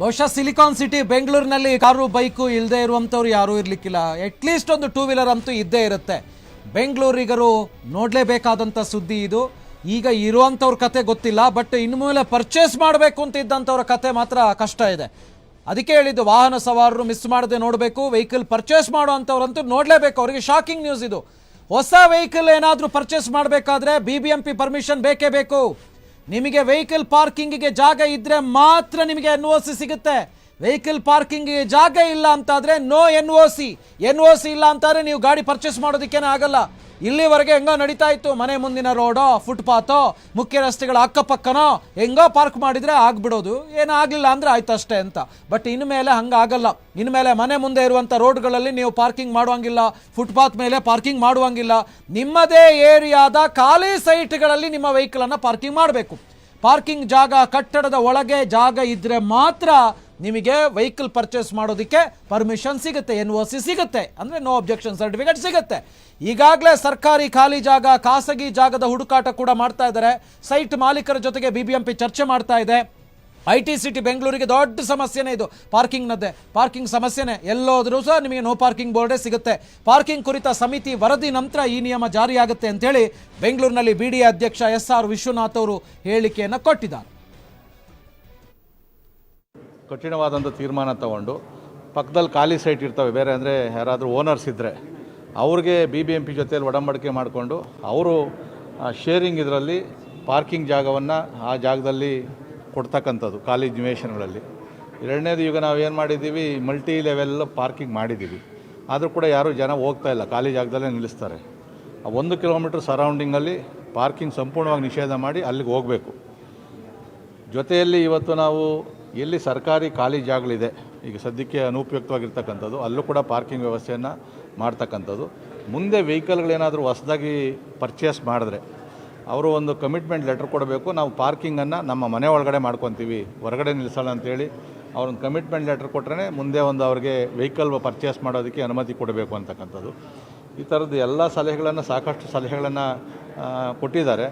ಬಹುಶಃ silicon city ಬೆಂಗಳೂರಿನಲ್ಲಿ car, bike ಇಲ್ಲದೆ ಇರುವಂಥವ್ರು ಯಾರೂ ಇರಲಿಕ್ಕಿಲ್ಲ. ಅಟ್ಲೀಸ್ಟ್ ಒಂದು ಟೂ ವೀಲರ್ ಅಂತೂ ಇದ್ದೇ ಇರುತ್ತೆ. ಬೆಂಗಳೂರಿಗರು ನೋಡಲೇಬೇಕಾದಂಥ ಸುದ್ದಿ ಇದು. ಈಗ ಇರುವಂಥವ್ರ ಕತೆ ಗೊತ್ತಿಲ್ಲ ಬಟ್ ಇನ್ನು ಮೇಲೆ ಪರ್ಚೇಸ್ ಮಾಡಬೇಕು ಅಂತ ಇದ್ದಂಥವ್ರ ಕತೆ ಮಾತ್ರ ಕಷ್ಟ ಇದೆ. ಅದಕ್ಕೆ ಹೇಳಿದ್ದು, ವಾಹನ ಸವಾರರು ಮಿಸ್ ಮಾಡದೆ ನೋಡಬೇಕು ವೆಹಿಕಲ್ ಪರ್ಚೇಸ್ ಮಾಡುವಂಥವ್ರಂತೂ ನೋಡಲೇಬೇಕು. ಅವರಿಗೆ ಶಾಕಿಂಗ್ ನ್ಯೂಸ್ ಇದು. ಹೊಸ ವೆಹಿಕಲ್ ಏನಾದರೂ ಪರ್ಚೇಸ್ ಮಾಡಬೇಕಾದ್ರೆ ಬಿ ಬಿ ಎಂ ಪರ್ಮಿಷನ್ ಬೇಕೇ ಬೇಕು. ನಿಮಗೆ ವೆಹಿಕಲ್ ಪಾರ್ಕಿಂಗಿಗೆ ಜಾಗ ಇದ್ರೆ ಮಾತ್ರ ನಿಮಗೆ ಎನ್ ಸಿಗುತ್ತೆ. ವೆಹಿಕಲ್ ಪಾರ್ಕಿಂಗಿಗೆ ಜಾಗ ಇಲ್ಲ ಅಂತಾದರೆ no N O C, N O C ಇಲ್ಲ ಅಂತಾದರೆ ನೀವು ಗಾಡಿ ಪರ್ಚೇಸ್ ಮಾಡೋದಕ್ಕೇನೆ ಆಗಲ್ಲ. ಇಲ್ಲಿವರೆಗೆ ಹೆಂಗೋ ನಡೀತಾ ಇತ್ತು. ಮನೆ ಮುಂದಿನ ರೋಡೋ ಫುಟ್ಪಾತೋ ಮುಖ್ಯ ರಸ್ತೆಗಳ ಅಕ್ಕಪಕ್ಕನೋ, ಹೆಂಗೋ ಪಾರ್ಕ್ ಮಾಡಿದರೆ ಆಗ್ಬಿಡೋದು. ಏನೂ ಆಗಲಿಲ್ಲ ಅಂದರೆ ಆಯ್ತು ಅಷ್ಟೇ ಅಂತ. ಬಟ್ ಇನ್ಮೇಲೆ ಹಂಗಾಗಲ್ಲ. ಇನ್ಮೇಲೆ ಮನೆ ಮುಂದೆ ಇರುವಂಥ ರೋಡ್ಗಳಲ್ಲಿ ನೀವು ಪಾರ್ಕಿಂಗ್ ಮಾಡುವಂಗಿಲ್ಲ. ಫುಟ್ಪಾತ್ ಮೇಲೆ ಪಾರ್ಕಿಂಗ್ ಮಾಡುವಂಗಿಲ್ಲ. ನಿಮ್ಮದೇ ಏರಿಯಾದ ಖಾಲಿ ಸೈಟ್ಗಳಲ್ಲಿ ನಿಮ್ಮ ವೆಹಿಕಲನ್ನು ಪಾರ್ಕಿಂಗ್ ಮಾಡಬೇಕು. ಪಾರ್ಕಿಂಗ್ ಜಾಗ, ಕಟ್ಟಡದ ಒಳಗೆ ಜಾಗ ಇದ್ದರೆ ಮಾತ್ರ ನಿಮಗೆ ವೆಹಿಕಲ್ ಪರ್ಚೇಸ್ ಮಾಡೋದಕ್ಕೆ ಪರ್ಮಿಷನ್ ಸಿಗುತ್ತೆ ಎನ್ ಒ ಸಿ ಸಿಗುತ್ತೆ. ಅಂದರೆ ನೋ ಅಬ್ಜೆಕ್ಷನ್ ಸರ್ಟಿಫಿಕೇಟ್ ಸಿಗುತ್ತೆ. ಈಗಾಗಲೇ ಸರ್ಕಾರಿ ಖಾಲಿ ಜಾಗ, ಖಾಸಗಿ ಜಾಗದ ಹುಡುಕಾಟ ಕೂಡ ಮಾಡ್ತಾ ಇದ್ದಾರೆ. ಸೈಟ್ ಮಾಲೀಕರ ಜೊತೆಗೆ ಬಿ ಬಿ ಎಂ ಪಿ ಚರ್ಚೆ ಮಾಡ್ತಾ ಇದೆ. ಐ ಟಿ ಸಿಟಿ ಬೆಂಗಳೂರಿಗೆ ದೊಡ್ಡ ಸಮಸ್ಯೆನೇ ಇದು. ಪಾರ್ಕಿಂಗ್ನದ್ದೇ, ಪಾರ್ಕಿಂಗ್ ಸಮಸ್ಯೆನೇ. ಎಲ್ಲೋದ್ರೂ ಸಹ ನಿಮಗೆ ನೋ ಪಾರ್ಕಿಂಗ್ ಬೋರ್ಡೇ ಸಿಗುತ್ತೆ. ಪಾರ್ಕಿಂಗ್ ಕುರಿತ ಸಮಿತಿ ವರದಿ ನಂತರ ಈ ನಿಯಮ ಜಾರಿಯಾಗುತ್ತೆ ಅಂತೇಳಿ ಬೆಂಗಳೂರಿನಲ್ಲಿ ಬಿ ಡಿ ಎ ಅಧ್ಯಕ್ಷ ಎಸ್ ಆರ್ ವಿಶ್ವನಾಥ್ ಅವರು ಹೇಳಿಕೆಯನ್ನು ಕೊಟ್ಟಿದ್ದಾರೆ. ಕಠಿಣವಾದಂಥ ತೀರ್ಮಾನ ತಗೊಂಡು ಪಕ್ಕದಲ್ಲಿ ಖಾಲಿ ಸೈಟ್ ಇರ್ತವೆ, ಬೇರೆ ಅಂದರೆ ಯಾರಾದರೂ ಓನರ್ಸ್ ಇದ್ದರೆ ಅವ್ರಿಗೆ ಬಿ ಬಿ ಎಂ ಪಿ ಜೊತೆಯಲ್ಲಿ ಒಡಂಬಡಿಕೆ ಮಾಡಿಕೊಂಡು ಅವರು ಶೇರಿಂಗ್ ಇದರಲ್ಲಿ ಪಾರ್ಕಿಂಗ್ ಜಾಗವನ್ನು ಆ ಜಾಗದಲ್ಲಿ ಕೊಡ್ತಕ್ಕಂಥದ್ದು, ಖಾಲಿ ನಿವೇಶನಗಳಲ್ಲಿ. ಎರಡನೇದು ಈಗ ನಾವು ಏನು ಮಾಡಿದ್ದೀವಿ ಮಲ್ಟಿ ಲೆವೆಲ್ ಪಾರ್ಕಿಂಗ್ ಮಾಡಿದ್ದೀವಿ. ಆದರೂ ಕೂಡ ಯಾರೂ ಜನ ಹೋಗ್ತಾ ಇಲ್ಲ, ಖಾಲಿ ಜಾಗದಲ್ಲೇ ನಿಲ್ಲಿಸ್ತಾರೆ. ಆ ಒಂದು ಕಿಲೋಮೀಟ್ರ್ ಸರೌಂಡಿಂಗಲ್ಲಿ ಪಾರ್ಕಿಂಗ್ ಸಂಪೂರ್ಣವಾಗಿ ನಿಷೇಧ ಮಾಡಿ ಅಲ್ಲಿಗೆ ಹೋಗಬೇಕು. ಜೊತೆಯಲ್ಲಿ ಇವತ್ತು ನಾವು ಎಲ್ಲಿ ಸರ್ಕಾರಿ ಖಾಲಿ ಜಾಗಗಳಿದೆ, ಈಗ ಸದ್ಯಕ್ಕೆ ಅನುಪಯುಕ್ತವಾಗಿರ್ತಕ್ಕಂಥದ್ದು, ಅಲ್ಲೂ ಕೂಡ ಪಾರ್ಕಿಂಗ್ ವ್ಯವಸ್ಥೆಯನ್ನು ಮಾಡ್ತಕ್ಕಂಥದ್ದು. ಮುಂದೆ ವೆಹಿಕಲ್ಗಳೇನಾದರೂ ಹೊಸದಾಗಿ ಪರ್ಚೇಸ್ ಮಾಡಿದ್ರೆ, ಅವರು ಒಂದು ಕಮಿಟ್ಮೆಂಟ್ ಲೆಟರ್ ಕೊಡಬೇಕು, ನಾವು ಪಾರ್ಕಿಂಗನ್ನು ನಮ್ಮ ಮನೆ ಒಳಗಡೆ ಮಾಡ್ಕೊತೀವಿ, ಹೊರಗಡೆ ನಿಲ್ಲಿಸೋಣ ಅಂತೇಳಿ ಅವ್ರೊಂದು ಕಮಿಟ್ಮೆಂಟ್ ಲೆಟರ್ ಕೊಟ್ಟರೆ ಮುಂದೆ ಒಂದು ಅವ್ರಿಗೆ ವೆಹಿಕಲ್ ಪರ್ಚೇಸ್ ಮಾಡೋದಕ್ಕೆ ಅನುಮತಿ ಕೊಡಬೇಕು ಅಂತಕ್ಕಂಥದ್ದು. ಈ ಥರದ್ದು ಎಲ್ಲ ಸಲಹೆಗಳನ್ನು, ಸಾಕಷ್ಟು ಸಲಹೆಗಳನ್ನು ಕೊಟ್ಟಿದ್ದಾರೆ.